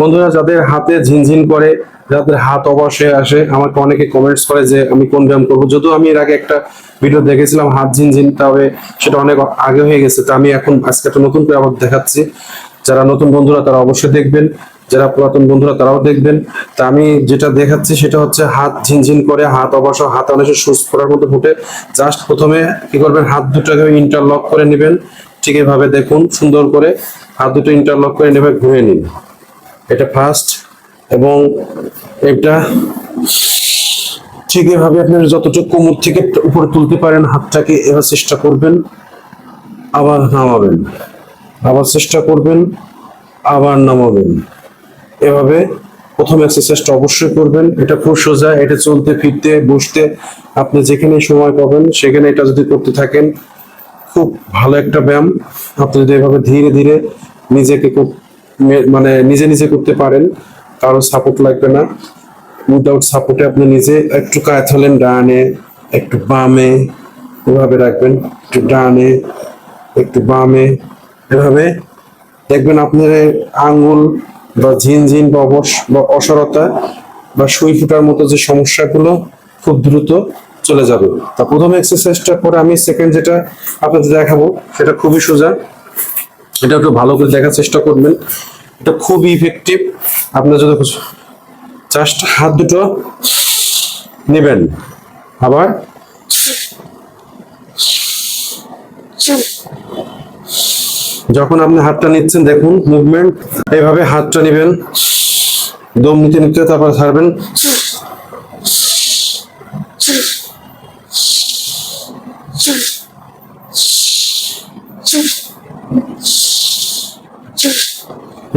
বন্ধুরা, যাদের হাতে ঝিনঝিন করে, যাদের হাত অবশ্যই আসে, আমাকে অনেকে কমেন্টস করে যে আমি কোন ব্যায়াম করব। যদিও আমি এর আগে একটা ভিডিও দেখেছিলাম, হাত ঝিনঝিন, তবে সেটা অনেক আগে হয়ে গেছে। তা আমি এখন আজকে একটা নতুন করে আবার দেখাচ্ছি। যারা নতুন বন্ধুরা, তারা অবশ্যই দেখবেন। যারা পুরাতন বন্ধুরা, তারাও দেখবেন। তা আমি যেটা দেখাচ্ছি, সেটা হচ্ছে হাত ঝিনঝিন করে, হাত অবশ্য হাত অনেক সুস করার মতো ফুটে। জাস্ট প্রথমে কি করবেন, হাত দুটোকে ইন্টারলক করে নেবেন। ঠিক এভাবে দেখুন, সুন্দর করে হাত দুটো ইন্টারলক করে নেবে ঘুরে নিন। এটা ফার্স্ট এবং এটা ঠিক এভাবে আপনার যতটুকু কোমর থেকে উপরে তুলতে পারেন, হাতটাকে এবার চেষ্টা করবেন, আবার নামাবেন। আবার চেষ্টা করবেন, আবার নামাবেন। এভাবে প্রথম এক্সারসাইজটা অবশ্যই করবেন। এটা খুব সোজা, এটা চলতে, ফিরতে, বসতে আপনি যেখানে সময় পাবেন, সেখানে এটা যদি করতে থাকেন, খুব ভালো একটা ব্যায়াম। আপনি যদি এভাবে ধীরে ধীরে নিজেকে খুব মানে নিজে নিজে করতে পারেন, কারও সাপোর্ট লাগবে না। উইদাউট সাপোর্টে আপনি নিজে একটু কাজ হলেন, ডানে, একটু বামে, এভাবে রাখবেন। একটু ডানে, একটু বামে, এভাবে। দেখবেন আপনার এই আঙ্গুল বা ঝিনঝিন বা অবস বা অসরতা বা সুই ফুটার মতো যে সমস্যাগুলো খুব দ্রুত চলে যাবে। তা প্রথম এক্সারসাইজটা পরে আমি সেকেন্ড যেটা আপনাদের দেখাবো, সেটা খুবই সোজা। এটা একটু ভালো করে দেখার চেষ্টা করবেন। এটা খুবই ইফেক্টিভ আপনার যদি জাস্ট হাত দুটো নেবেন। আবার। যখন আপনি হাতটা নিচ্ছেন, দেখুন মুভমেন্ট এইভাবে হাতটা নেবেন। দম নিতে নিতে তারপর ছাড়বেন।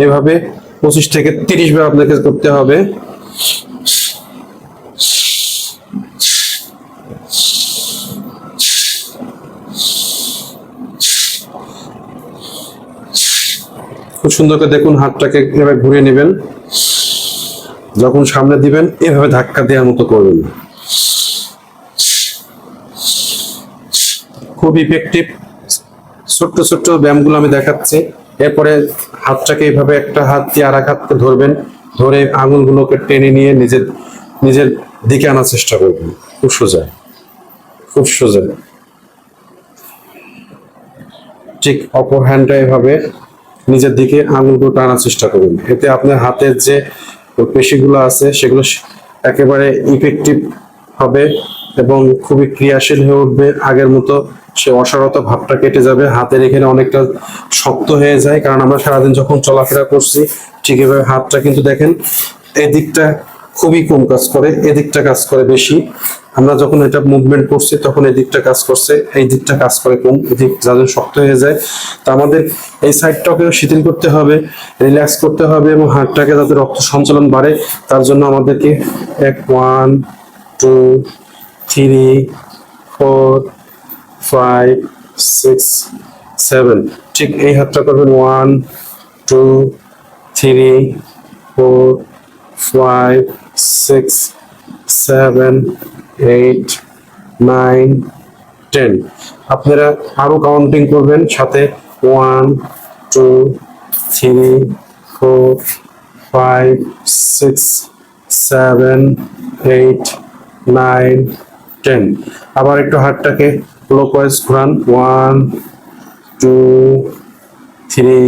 এভাবে পঁচিশ থেকে তিরিশ বার আপনাকে করতে হবে। খুব সুন্দর করে দেখুন, হাতটাকে এভাবে ঘুরিয়ে নেবেন। যখন সামনে দিবেন, এভাবে ধাক্কা দেওয়ার মতো করবেন খুব ইফেক্টিভ ছোট্ট ছোট্ট ব্যায়ামগুলো আমি দেখাচ্ছি। এরপরে হাতটাকে এইভাবে একটা হাত দিয়ে আর এক হাতকে ধরবেন, ধরে আঙুলগুলোকে টেনে নিয়ে নিজের নিজের দিকে আনার চেষ্টা করবেন। খুব সোজা। খুব সোজা। ঠিক অপর হ্যান্ডটা এভাবে নিজের দিকে আঙুলগুলো টানার চেষ্টা করুন এতে আপনার হাতের যে পেশিগুলো আছে, সেগুলো একেবারে ইফেক্টিভ হবে এবং খুবই ক্রিয়াশীল হয়ে উঠবে আগের মতো সে অসারত ভাবটা কেটে যাবে। হাতের এখানে অনেকটা শক্ত হয়ে যায়, কারণ আমরা সারাদিন যখন চলাফেরা করছি, ঠিক এভাবে হাতটা কিন্তু দেখেন, এদিকটা খুবই কম কাজ করে, এদিকটা কাজ করে বেশি। আমরা যখন এটা মুভমেন্ট করছি, তখন এই দিকটা কাজ করছে, এই দিকটা কাজ করে কম, এদিক যাদের শক্ত হয়ে যায়। তা আমাদের এই সাইডটাকে শিথিল করতে হবে রিল্যাক্স করতে হবে এবং হার্টটাকে যাতে রক্ত সঞ্চালন বাড়ে, তার জন্য আমাদেরকে এক one two three four five six seven ঠিক এই হাতটা করবেন। One two three four five six seven eight nine ten আপনারা আরও কাউন্টিং করবেন সাথে। One two three four five six seven eight nine ten আবার একটু হাতটাকে ক্লোকওয়াইজ ঘোরান one two three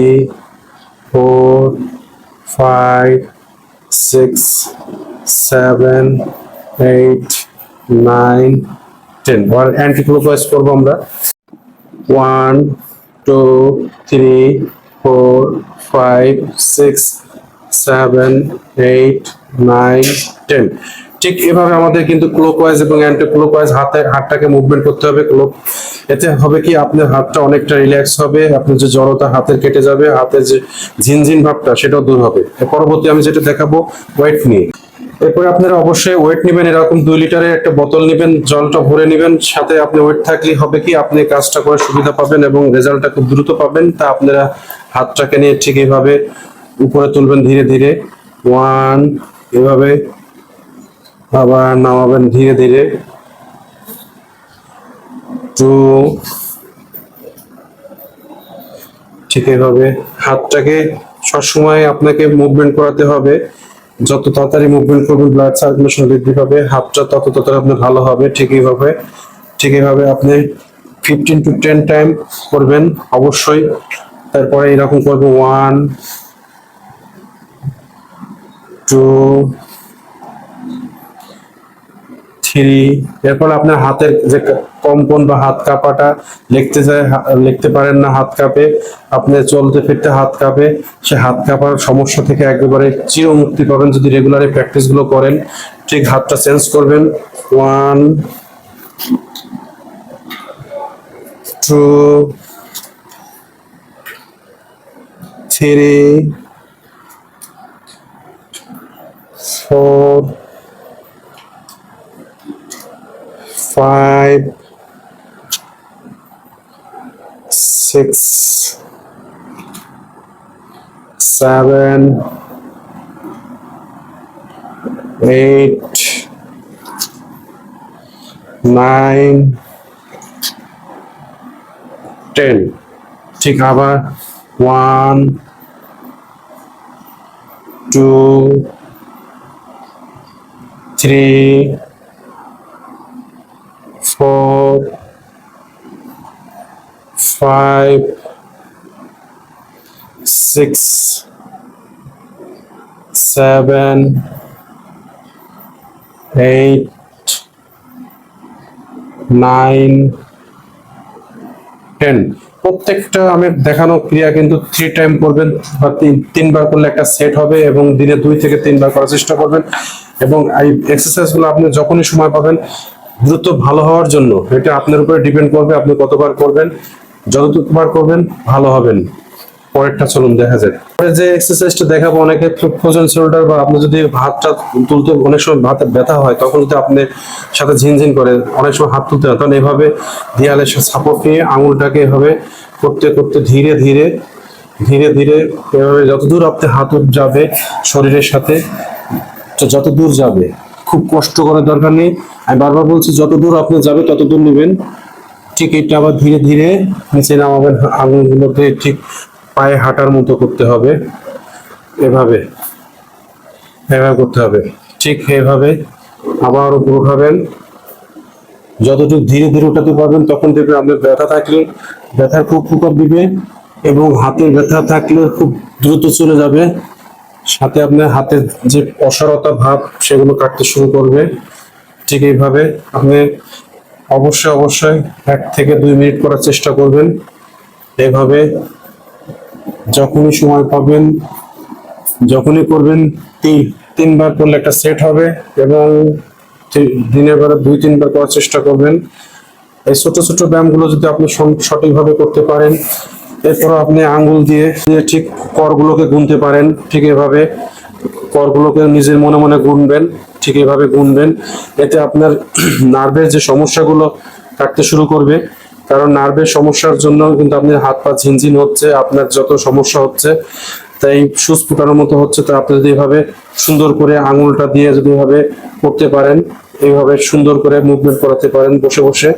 four five six seven eight nine ten আর anti clockwise করব আমরা। One two three four five six seven eight nine ten ঠিক এভাবে আমাদের কিন্তু ক্লোকওয়াইজ এবং অ্যান্টি ক্লোকওয়াইজ হাতে, হাতটাকে মুভমেন্ট করতে হবে। ক্লোক এতে হবে কি আপনার হাতটা অনেকটা রিল্যাক্স হবে, আপনার যে জড়তা হাতের কেটে যাবে, হাতের যে ঝিনঝিন ভাবটা সেটাও দূর হবে। পরবর্তী আমি যেটা দেখাবো ওয়েট নিয়ে। এরপরে আপনারা অবশ্যই ওয়েট নেবেন, এরকম দুই লিটারের একটা বোতল নেবেন, জলটা ভরে নেবেন, সাথে আপনি ওয়েট থাকলে হবে কি আপনি কাজটা করে সুবিধা পাবেন এবং রেজাল্টটা খুব দ্রুত পাবেন। তা আপনারা হাতটাকে নিয়ে ঠিক এভাবে উপরে তুলবেন ধীরে ধীরে। ওয়ান এভাবে আবার নামাবেন ধীরে ধীরে। টু ঠিক এভাবে হাতটাকে সবসময় আপনাকে মুভমেন্ট করাতে হবে। যত তাড়াতাড়ি মুভমেন্ট করবেন ব্লাড সার্কুলেশন বৃদ্ধি পাবে, হাতটা তত তাড়াতাড়ি আপনার ভালো হবে, ঠিক এইভাবে ঠিক এইভাবে আপনি ফিফটিন টু টেন টাইম করবেন, অবশ্যই। তারপরে এরকম করবেন ওয়ান টু থ্রি এরপর আপনার হাতের যে কম্পন বা হাত কাঁপাটা, লিখতে যায় লিখতে পারেন না হাত কাঁপে, আপনি চলতে ফিরতে হাত কাঁপে, সে হাত কাঁপার সমস্যা থেকে একেবারে চিরমুক্তি পাবেন যদি রেগুলারে প্র্যাকটিসগুলো করেন। ঠিক হাতটা চেঞ্জ করবেন। One two three four five, six, seven, eight, nine, ten. ঠিক আবার one two three Four, five, six, seven, eight, nine, ten. প্রত্যেকটা আমি দেখানো ক্রিয়া কিন্তু থ্রি টাইম করবেন বা তিন তিনবার করলে একটা সেট হবে এবং দিনে দুই থেকে তিনবার করার চেষ্টা করবেন এবং এই এক্সারসাইজগুলো আপনি যখনই সময় পাবেন দ্রুত ভালো হওয়ার জন্য এটা আপনার উপরে ডিপেন্ড করবে, আপনি কতবার করবেন, যতবার করবেন, ভালো হবেন। পরেরটা চলুন, দেখা যাক। পরে যে এক্সারসাইজটা দেখাবো, অনেকে ফ্রোজেন শোল্ডার বা আপনি যদি হাতটা তুলতে, অনেক সময় হাতে ব্যথা হয়, তখন যদি আপনি সাথে ঝিনঝিন করে, অনেক সময় হাত তুলতে হয় তখন এইভাবে দেয়ালের সাপোর্ট নিয়ে আঙুলটাকে এভাবে করতে করতে ধীরে ধীরে ধীরে ধীরে এভাবে যতদূর আপনি হাত যাবে শরীরের সাথে যত দূর যাবে খুব কষ্ট করার দরকার নেই। আমি বারবার বলছি, যত দূর আপনি যাবে তত দূর নেবেন। ঠিক এটা আবার ধীরে ধীরে নিচে নামাবেন আঙুলগুলোকে ঠিক পায়ে হাঁটার মতো করতে হবে। এভাবে এভাবে করতে হবে। ঠিক এভাবে আবার উপর উঠাবেন যতটুকু ধীরে ধীরে উঠাতে পারবেন, তখন দেখবেন আপনার ব্যথা থাকলে, ব্যথার খুব প্রকোপ দিবে এবং হাতের ব্যথা থাকলে খুব দ্রুত চলে যাবে। সাথে আপনার হাতের যে অসারতা ভাব সেগুলো কাটতে শুরু করবে। ঠিক এইভাবে আপনি অবশ্যই অবশ্যই এক থেকে দুই মিনিট করার চেষ্টা করবেন। এভাবে যখনই সময় পাবেন, যখনই করবেন, তিন, তিনবার করলে একটা সেট হবে এবং দিনের বেলা দুই, তিনবার করার চেষ্টা করবেন। এই ছোট ছোট ব্যায়ামগুলো যদি আপনি সঠিকভাবে করতে পারেন এরপর আপনি আঙ্গুল দিয়ে ঠিক করগুলোকে গুনতে পারেন, ঠিক এভাবে করগুলোকে নিজের মনে মনে গুনবেন, ঠিক এভাবে গুনবেন। এতে আপনার নার্ভের যে সমস্যাগুলো কাটতে শুরু করবে, কারণ নার্ভের সমস্যার জন্য কিন্তু আপনার হাত পা ঝিনঝিন হচ্ছে, আপনার যত সমস্যা হচ্ছে, তাই সুচ ফুটানোর মতো হচ্ছে, তো আপনি যদি এভাবে সুন্দর করে আঙুলটা দিয়ে যদি এভাবে করতে পারেন এইভাবে সুন্দর করে মুভমেন্ট করাতে পারেন বসে বসে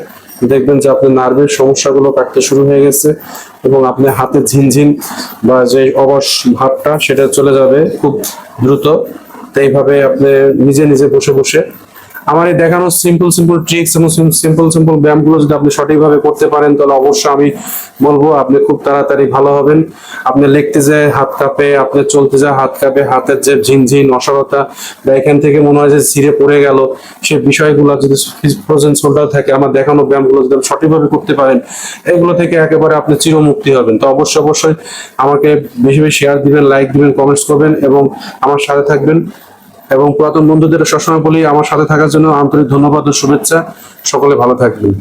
দেখবেন যে আপনার নার্ভের সমস্যাগুলো কাটতে শুরু হয়ে গেছে এবং আপনার হাতে ঝিনঝিন বা যে অবশ ভাবটা সেটা চলে যাবে খুব দ্রুত। তো এইভাবে আপনি নিজে নিজে বসে বসে আমার এই দেখানো সিম্পল সিম্পল ট্রিক্স এবং সিম্পল সিম্পল ব্যায়ামগুলো যদি আপনি সঠিকভাবে করতে পারেন, তাহলে অবশ্যই আমি বলব আপনি খুব তাড়াতাড়ি ভালো হবেন। আপনি লিখতে যায়, হাত কাঁপে, আপনি চলতে যায়, হাত কাঁপে, হাতের যে ঝিনঝিন অসরতা বা এখান থেকে মনে হয় যে ছিঁড়ে পড়ে গেল, সে বিষয়গুলো যদি ফ্রোজেন শোল্ডার থাকে, আমার দেখানো ব্যায়ামগুলো যদি সঠিকভাবে করতে পারেন, এগুলো থেকে একেবারে আপনি চিরমুক্তি হবেন। তো অবশ্যই অবশ্যই আমাকে বেশি বেশি শেয়ার দিবেন লাইক দিবেন কমেন্টস করবেন এবং আমার সাথে থাকবেন। এবং পুরাতন বন্ধুদের সবসময় বলি, আমার সাথে থাকার জন্য আন্তরিক ধন্যবাদ ও শুভেচ্ছা। সকলে ভালো থাকবেন।